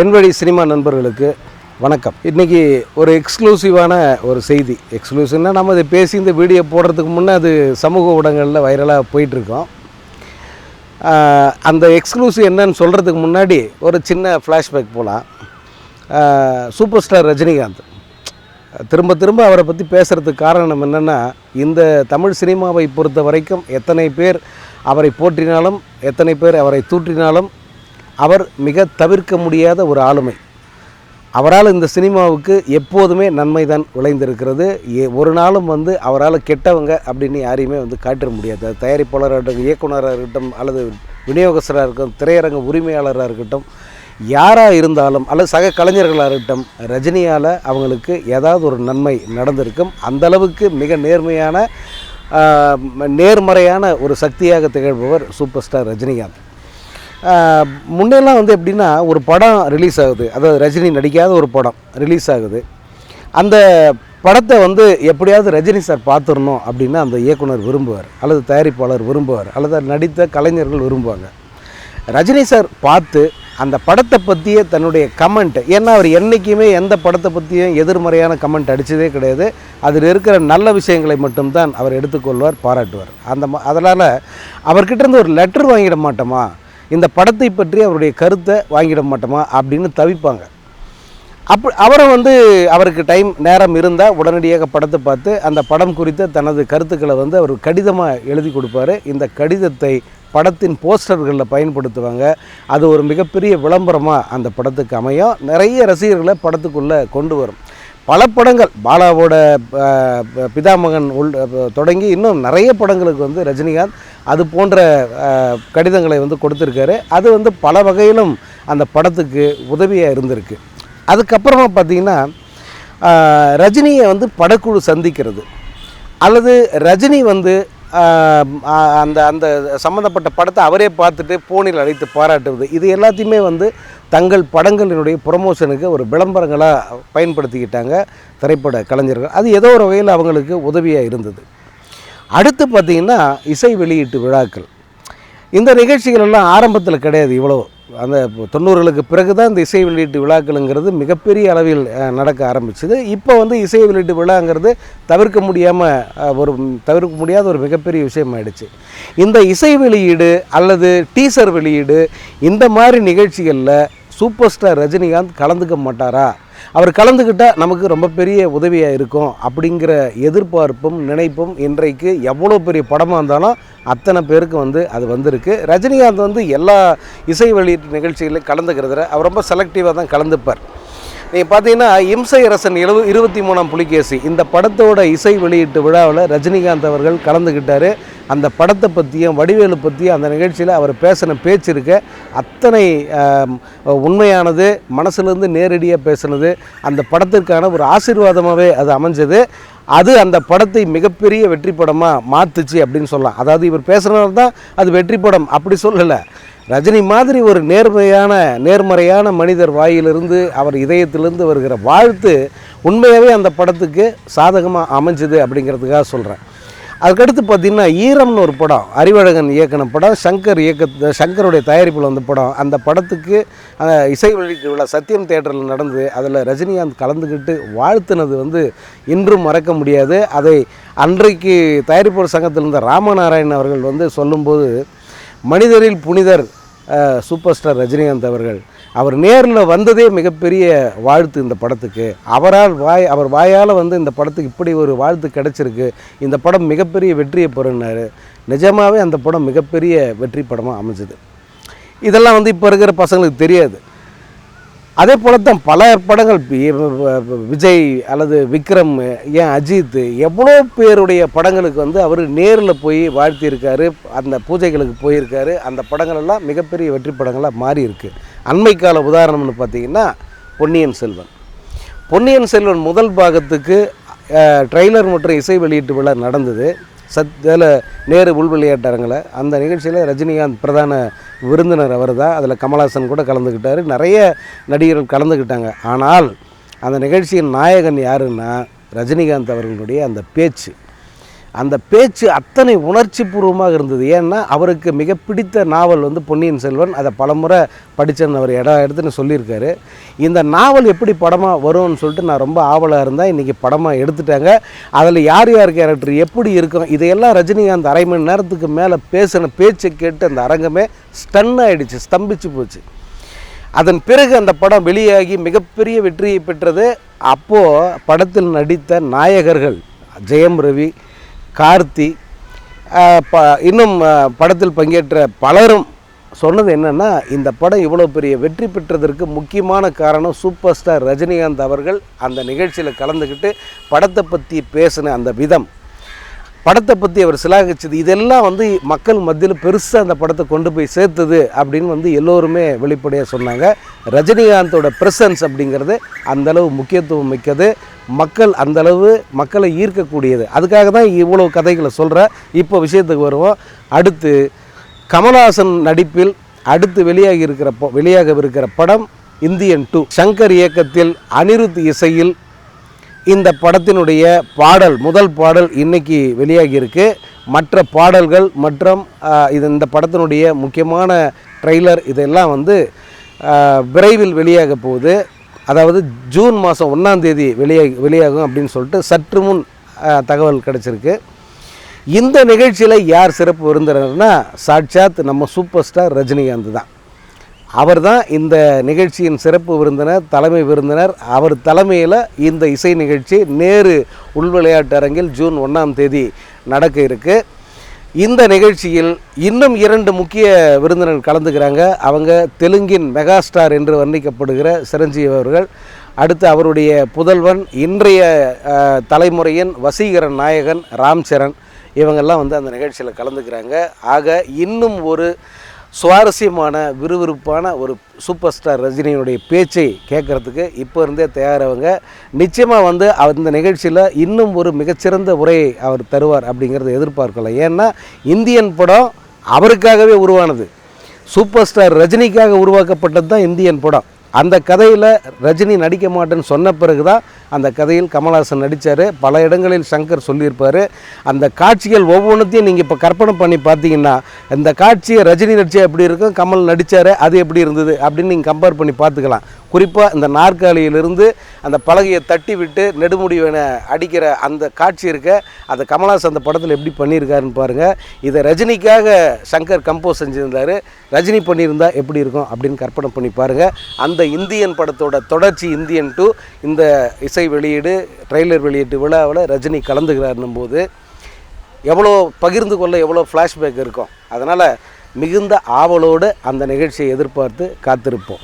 என்வழி cinema நண்பர்களுக்கு வணக்கம். இன்றைக்கி ஒரு எக்ஸ்க்ளூசிவான ஒரு செய்தி. எக்ஸ்க்ளூசிவ்னா நம்ம அதை பேசி இந்த வீடியோ போடுறதுக்கு முன்னே அது சமூக ஊடகங்களில் வைரலாக போயிட்டுருக்கோம். அந்த எக்ஸ்க்ளூசிவ் என்னன்னு சொல்கிறதுக்கு முன்னாடி ஒரு சின்ன ஃப்ளாஷ்பேக் போகலாம் சூப்பர் ஸ்டார் ரஜினிகாந்த். திரும்ப திரும்ப அவரை பற்றி பேசுகிறதுக்கு காரணம் என்னென்னா இந்த தமிழ் சினிமாவை பொறுத்த வரைக்கும் எத்தனை பேர் அவரை போற்றினாலும் எத்தனை பேர் அவரை தூற்றினாலும் அவர் மிக தவிர்க்க முடியாத ஒரு ஆளுமை. அவரால் இந்த சினிமாவுக்கு எப்போதுமே நன்மை தான் விளைந்திருக்கிறது. ஏ ஒரு நாளும் வந்து அவரால் கெட்டவங்க அப்படின்னு யாரையுமே வந்து காட்டிட முடியாது. அது தயாரிப்பாளராக இருக்கட்டும் இயக்குனராக இருக்கட்டும் அல்லது விநியோகஸ்தராக இருக்கட்டும் திரையரங்க உரிமையாளராக இருக்கட்டும் யாராக இருந்தாலும் அல்லது சக கலைஞர்களாக இருக்கட்டும் ரஜினியால் அவங்களுக்கு ஏதாவது ஒரு நன்மை நடந்திருக்கும். அந்தளவுக்கு மிக நேர்மையான நேர்மறையான ஒரு சக்தியாக திகழ்பவர் சூப்பர் ஸ்டார் ரஜினிகாந்த். முன்னெல்லாம் வந்து எப்படின்னா ஒரு படம் ரிலீஸ் ஆகுது. அதாவது ரஜினி நடிக்காத ஒரு படம் ரிலீஸ் ஆகுது. அந்த படத்தை வந்து எப்படியாவது ரஜினி சார் பார்த்துடணும் அப்படின்னு அந்த இயக்குனர் விரும்புவார். அல்லது தயாரிப்பாளர் விரும்புவார். அல்லது நடித்த கலைஞர்கள் விரும்புவாங்க. ரஜினி சார் பார்த்து அந்த படத்தை பற்றிய தன்னுடைய கமெண்ட் ஏன்னா அவர் என்றைக்குமே எந்த படத்தை பற்றியும் எதிர்மறையான கமெண்ட் அடித்ததே கிடையாது. அதில் இருக்கிற நல்ல விஷயங்களை மட்டும்தான் அவர் எடுத்துக்கொள்வார் பாராட்டுவார். அந்த ம- அதனால் அவர்கிட்ட இருந்து ஒரு லெட்டர் வாங்கிட மாட்டோமா? இந்த படத்தை பற்றி அவருடைய கருத்தை வாங்கிட மாட்டோமா அப்படின்னு தவிப்பாங்க. அப்போ அவரை வந்து அவருக்கு டைம் நேரம் இருந்தால் உடனடியாக படத்தை பார்த்து அந்த படம் குறித்த தனது கருத்துக்களை வந்து அவர் கடிதமாக எழுதி கொடுப்பாரு. இந்த கடிதத்தை படத்தின் போஸ்டர்களில் பயன்படுத்துவாங்க. அது ஒரு மிகப்பெரிய விளம்பரமாக அந்த படத்துக்கு அமையும். நிறைய ரசிகர்களை படத்துக்குள்ளே கொண்டு வரும். பல படங்கள். பாலாவோட பிதாமகன் உள் தொடங்கி இன்னும் நிறைய படங்களுக்கு வந்து ரஜினிகாந்த் அது போன்ற கடிதங்களை வந்து கொடுத்துருக்காரு. அது வந்து பல வகையிலும் அந்த படத்துக்கு உதவியாக இருந்திருக்கு. அதுக்கப்புறமா பார்த்தீங்கன்னா ரஜினியை வந்து படக்குழு சந்திக்கிறது. அல்லது ரஜினி வந்து அந்த அந்த சம்மந்தப்பட்ட படத்தை அவரே பார்த்துட்டு ஃபோனில் அழைத்து பாராட்டுவது. இது எல்லாத்தையுமே வந்து தங்கள் படங்களினுடைய ப்ரொமோஷனுக்கு ஒரு விளம்பரங்களாக பயன்படுத்திக்கிட்டாங்க திரைப்பட கலைஞர்கள். அது ஏதோ ஒரு வகையில் அவங்களுக்கு உதவியாக இருந்தது. அடுத்து பார்த்திங்கன்னா இசை வெளியீட்டு விழாக்கள். இந்த நிகழ்ச்சிகள் எல்லாம் ஆரம்பத்தில் கிடையாது இவ்வளோ அந்த தொண்ணூறுகளுக்கு பிறகு தான் இந்த இசை வெளியீட்டு விழாக்களுங்கிறது மிகப்பெரிய அளவில் நடக்க ஆரம்பிச்சது. இப்போ வந்து இசை வெளியீட்டு விழாங்கிறது தவிர்க்க முடியாமல் ஒரு தவிர்க்க முடியாத ஒரு மிகப்பெரிய விஷயமாயிடுச்சு. இந்த இசை வெளியீடு அல்லது டீசர் வெளியீடு இந்த மாதிரி நிகழ்ச்சிகளில் சூப்பர் ஸ்டார் ரஜினிகாந்த் கலந்துக்க மாட்டாரா? அவர் கலந்துக்கிட்டால் நமக்கு ரொம்ப பெரிய உதவியாக இருக்கும் அப்படிங்கிற எதிர்பார்ப்பும் நினைப்பும் இன்றைக்கு எவ்வளோ பெரிய படமாக இருந்தாலும் அத்தனை பேருக்கு வந்து அது வந்திருக்கு. ரஜினிகாந்த் வந்து எல்லா இசை வெளியீட்டு நிகழ்ச்சிகளையும் கலந்துக்கிறதுல அவர் ரொம்ப செலக்டிவாக தான் கலந்துப்பார். நீங்கள் பார்த்தீங்கன்னா இம்சை அரசன் எழுவ இருபத்தி மூணாம் புலிகேசி. இந்த படத்தோட இசை வெளியீட்டு விழாவில் ரஜினிகாந்த் அவர்கள் கலந்துக்கிட்டார் அந்த படத்தை பற்றியும் வடிவேலு பற்றியும் அந்த நிகழ்ச்சியில் அவர் பேசின பேச்சு இருக்க. அத்தனை உண்மையானது மனசுலேருந்து நேரடியாக பேசினது அந்த படத்திற்கான ஒரு ஆசீர்வாதமாகவே அது அமைஞ்சது. அது அந்த படத்தை மிகப்பெரிய வெற்றி படமாக மாற்றுச்சு அப்படின்னு சொல்லலாம். அதாவது இவர் பேசுகிறனால தான் அது வெற்றி படம் அப்படி சொல்லலை. ரஜினி மாதிரி ஒரு நேர்மையான நேர்மறையான மனிதர் வாயிலிருந்து அவர் இதயத்திலிருந்து வருகிற வாழ்த்து உண்மையாகவே அந்த படத்துக்கு சாதகமாக அமைஞ்சுது அப்படிங்கிறதுக்காக சொல்கிறேன் அதுக்கடுத்து பார்த்திங்கன்னா ஈரம்னு ஒரு படம் அறிவழகன் இயக்கின படம் சங்கர் இயக்க சங்கருடைய தயாரிப்பில் வந்த படம். அந்த படத்துக்கு அந்த இசை வழிக்கு உள்ள சத்தியம் தேட்டரில் நடந்து அதில் ரஜினிகாந்த் கலந்துக்கிட்டு வாழ்த்துனது வந்து இன்றும் மறக்க முடியாது. அதை அன்றைக்கு தயாரிப்பாளர் சங்கத்தில் இருந்த ராமநாராயணன் அவர்கள் வந்து சொல்லும்போது மனிதரில் புனிதர் சூப்பர் ஸ்டார் ரஜினிகாந்த் அவர்கள். அவர் நேரில் வந்ததே மிகப்பெரிய வாழ்த்து இந்த படத்துக்கு. அவரால் வாய் அவர் வாயால் வந்து இந்த படத்துக்கு இப்படி ஒரு வாழ்த்து கிடச்சிருக்கு. இந்த படம் மிகப்பெரிய வெற்றியை பெறுனார். நிஜமாகவே அந்த படம் மிகப்பெரிய வெற்றி படமாக அமைஞ்சது. இதெல்லாம் வந்து இப்போ இருக்கிற பசங்களுக்கு தெரியாது. அதே போல தான் பல படங்கள் பி- விஜய் அல்லது விக்ரம் ஏன் அஜித் எவ்வளோ பேருடைய படங்களுக்கு வந்து அவர் நேரில் போய் வாழ்த்தியிருக்காரு அந்த பூஜைகளுக்கு போயிருக்காரு அந்த படங்கள் எல்லாம் மிகப்பெரிய வெற்றி படங்களாக மாறி இருக்கு உதாரணம்னு பார்த்தீங்கன்னா பொன்னியின் செல்வன். பொன்னியின் செல்வன் முதல் பாகத்துக்கு ட்ரெய்லர் மற்றும் இசை வெளியீட்டு விழா நடந்தது. சத் இதில் நேரு உள் விளையாட்டரங்கில் அந்த நிகழ்ச்சியில் ரஜினிகாந்த் பிரதான விருந்தினர் அவர் தான் அதில் கமல்ஹாசன் கூட கலந்துக்கிட்டார் நிறைய நடிகர்கள் கலந்துக்கிட்டாங்க ஆனால் அந்த நிகழ்ச்சியின் நாயகன் யாருன்னா ரஜினிகாந்த் அவர்களுடைய அந்த பேச்சு. அந்த பேச்சு அத்தனை உணர்ச்சி பூர்வமாக இருந்தது. ஏன்னா அவருக்கு மிக பிடித்த நாவல் வந்து பொன்னியின் செல்வன். அதை பலமுறை படித்தேன்னு அவர் இடம் எடுத்துன்னு சொல்லியிருக்காரு. இந்த நாவல் எப்படி படமாக வரும்னு சொல்லிட்டு நான் ரொம்ப ஆவலாக இருந்தேன். இன்றைக்கி படமாக எடுத்துட்டாங்க. அதில் யார் யார் கேரக்டர் எப்படி இருக்கும் இதையெல்லாம் ரஜினிகாந்த் அரை மணி நேரத்துக்கு மேலே பேசின பேச்சை கேட்டு அந்த அரங்கமே ஸ்டன் ஆகிடுச்சு ஸ்தம்பிச்சு போச்சு. அதன் பிறகு அந்த படம் வெளியாகி மிகப்பெரிய வெற்றியை பெற்றது. அப்போது படத்தில் நடித்த நாயகர்கள் ஜெயம் ரவி கார்த்தி ப இன்னும் படத்தில் பங்கேற்ற பலரும் சொன்னது என்னென்னா இந்த படம் இவ்வளோ பெரிய வெற்றி பெற்றதற்கு முக்கியமான காரணம் சூப்பர் ஸ்டார் ரஜினிகாந்த் அவர்கள் அந்த நிகழ்ச்சியில் கலந்துக்கிட்டு படத்தை பற்றி பேசின அந்த விதம். படத்தை பற்றி அவர் சிலாகிச்சது இதெல்லாம் வந்து மக்கள் மத்தியில் பெருசாக அந்த படத்தை கொண்டு போய் சேர்த்தது அப்படின்னு வந்து எல்லோருமே வெளிப்படையாக சொன்னாங்க. ரஜினிகாந்தோட ப்ரெசன்ஸ் அப்படிங்கிறது அந்தளவு முக்கியத்துவம் மிக்கது. மக்கள் அந்தளவு மக்களை ஈர்க்கக்கூடியது. அதுக்காக தான் இவ்வளோ கதைகளை சொல்கிறேன் இப்போ விஷயத்துக்கு வருவோம். அடுத்து கமல்ஹாசன் நடிப்பில் அடுத்து வெளியாகி இருக்கிற வெளியாக வெளியாகவிருக்கிற படம் இந்தியன் டூ சங்கர் இயக்கத்தில் அனிருத் இசையில் இந்த படத்தினுடைய பாடல் முதல் பாடல் இன்னைக்கு வெளியாகி இருக்கு மற்ற பாடல்கள் மற்றும் இது இந்த படத்தினுடைய முக்கியமான ட்ரெய்லர் இதெல்லாம் வந்து விரைவில் வெளியாக போகுது. அதாவது ஜூன் மாதம் ஒன்றாம் தேதி வெளியாகி வெளியாகும் அப்படின்னு சொல்லிட்டு சற்று முன் தகவல் கிடச்சிருக்கு. இந்த நிகழ்ச்சியில் யார் சிறப்பு விருந்தினர்னா சாட்சாத் நம்ம சூப்பர் ஸ்டார் ரஜினிகாந்த் தான். அவர் தான் இந்த நிகழ்ச்சியின் சிறப்பு விருந்தினர் தலைமை விருந்தினர். அவர் தலைமையில் இந்த இசை நிகழ்ச்சி நேரு உள்விளையாட்டு அரங்கில் ஜூன் ஒன்றாம் தேதி நடக்க இருக்கு. இந்த நிகழ்ச்சியில் இன்னும் இரண்டு முக்கிய விருந்தினர் கலந்துக்கிறாங்க. அவங்க தெலுங்கின் மெகாஸ்டார் என்று வர்ணிக்கப்படுகிற சிரஞ்சீவி அவர்கள். அடுத்து அவருடைய புதல்வன் இன்றைய தலைமுறையின் வசீகரன் நாயகன் ராம்சரண் இவங்கெல்லாம் வந்து அந்த நிகழ்ச்சியில் கலந்துக்கிறாங்க. ஆக இன்னும் ஒரு சுவாரஸ்யமான விறுவிறுப்பான ஒரு சூப்பர் ஸ்டார் ரஜினியினுடைய பேச்சை கேட்குறதுக்கு இப்போ இருந்தே தயாராகவங்க நிச்சயமாக வந்து அவர் இந்த நிகழ்ச்சியில் இன்னும் ஒரு மிகச்சிறந்த உரையை அவர் தருவார் அப்படிங்கிறத எதிர்பார்க்கலாம் ஏன்னா இந்தியன் படம் அவருக்காகவே உருவானது. சூப்பர் ஸ்டார் ரஜினிக்காக உருவாக்கப்பட்டது தான் இந்தியன் படம். அந்த கதையில் ரஜினி நடிக்க மாட்டேன்னு சொன்ன பிறகு தான் அந்த கதையில் கமல்ஹாசன் நடித்தார் பல இடங்களில் சங்கர் சொல்லியிருப்பார். அந்த காட்சிகள் ஒவ்வொன்றுத்தையும் நீங்கள் இப்போ கற்பனை பண்ணி பார்த்தீங்கன்னா இந்த காட்சியை ரஜினி நடித்தா எப்படி இருக்கும் கமல் நடித்தார் அது எப்படி இருந்தது அப்படின்னு நீங்கள் கம்பேர் பண்ணி பார்த்துக்கலாம். குறிப்பாக இந்த நாற்காலியிலிருந்து அந்த பலகையை தட்டி விட்டு நெடுமுடிவனை அடிக்கிற அந்த காட்சி இருக்க அந்த கமலாஸ் அந்த படத்தில் எப்படி பண்ணியிருக்காருன்னு பாருங்கள் இதை ரஜினிக்காக சங்கர் கம்போஸ் செஞ்சுருந்தார். ரஜினி பண்ணியிருந்தா எப்படி இருக்கும் அப்படின்னு கற்பனை பண்ணி பாருங்கள் அந்த இந்தியன் படத்தோட தொடர்ச்சி இந்தியன் டூ இந்த இசை வெளியீடு ட்ரெய்லர் வெளியீட்டு விழாவில் ரஜினி கலந்துக்கிறாருன்னும் போது எவ்வளோ பகிர்ந்து கொள்ள எவ்வளோ ஃப்ளாஷ்பேக் இருக்கும். அதனால் மிகுந்த ஆவலோடு அந்த நிகழ்ச்சியை எதிர்பார்த்து காத்திருப்போம்.